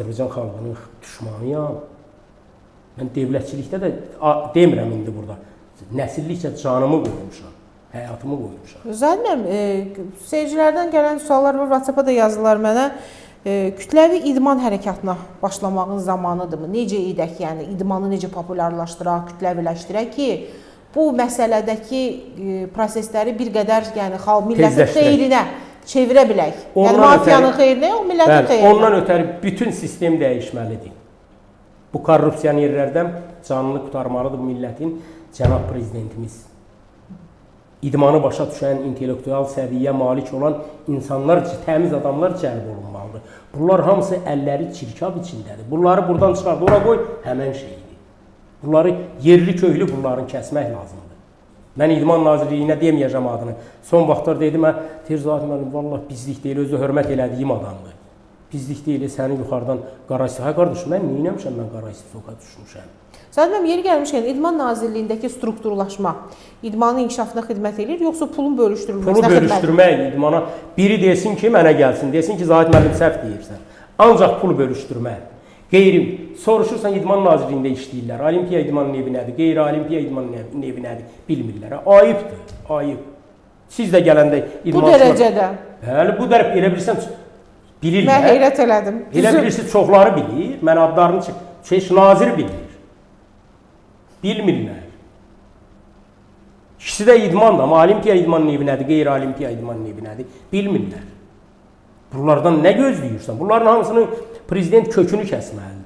Azərbaycan xalqının düşmanıyam. Mən dövlətçilikdə də demirəm indi burada. Nəsillikcə canımı qoymuşam, həyatımı qoymuşam. Zəhməm, e, seyircilərdən gələn suallar var, WhatsApp-a da yazdılar mənə. E, kütləvi idman hərəkatına başlamağın zamanıdırmı? Necə edək, yəni idmanı necə populyarlaşdıraq, kütləviləşdirək ki, bu məsələdəki e, prosesləri bir qədər, yəni xalq millətin xeyrinə çevirə bilək. yəni Ondan mafiyanın ötəri- xeyrinə, yox, millətin Bəli, xeyrinə. ondan ötəri bütün sistem dəyişməlidir. Bu korrupsionerlərdən canını qurtarmalıdır bu millətin cənab prezidentimiz. İdmanı başa düşən, intellektual səviyyə malik olan insanlar, təmiz adamlar cəlb olunmalıdır. Bunlar hamısı əlləri çirkab içindədir. Bunları buradan çıxart, ora qoy, həmən şeydir. Bunları yerli köylü bunların kəsmək lazımdır. Mən İdman Nazirliyinə deməyəcəm adını. Son vaxtlar dedim, hə, Terzat müəllim, vallah bizlik deyil, özü hörmət elədiyim adamdır. Bizlik deyil, səni yuxarıdan qara istifa. Hə qardaş, mən nə etmişəm mən qara istifa düşmüşəm? Zəhməm, yeri gəlmişkən İdman Nazirliyindəki strukturlaşma idmanın inkişafına xidmət eləyir, yoxsa pulun bölüşdürülməsinə Pulu xidmət bölüşdürmək idmana biri desin ki, mənə gəlsin, desin ki, Zahid müəllim səhv deyirsən. Ancaq pul bölüşdürmək. Gayrim. Soruşursan idman nazirliğinde iş değiller. Alimpiya idmanın evi nedir? Gayri alimpiya idmanın evi nedir? Bilmirler. Ayıptır. Ayıp. Siz də gələndə idmançılar. Bu dərəcədə. Bəli, bu dərəcə elə bilirsən bilirlər. Mən heyrət elədim. Elə bilirsiz çoxları bilir. Mən adlarını çək. Şey, Heç nazir bilir. Bilmirlər. İkisi də idmandır, amma olimpiya idmanının evi nədir, qeyri-olimpiya idmanının evi nədir? Bilmirlər. Bunlardan nə gözləyirsən? Bunların hamısının prezident kökünü kəsməlidir.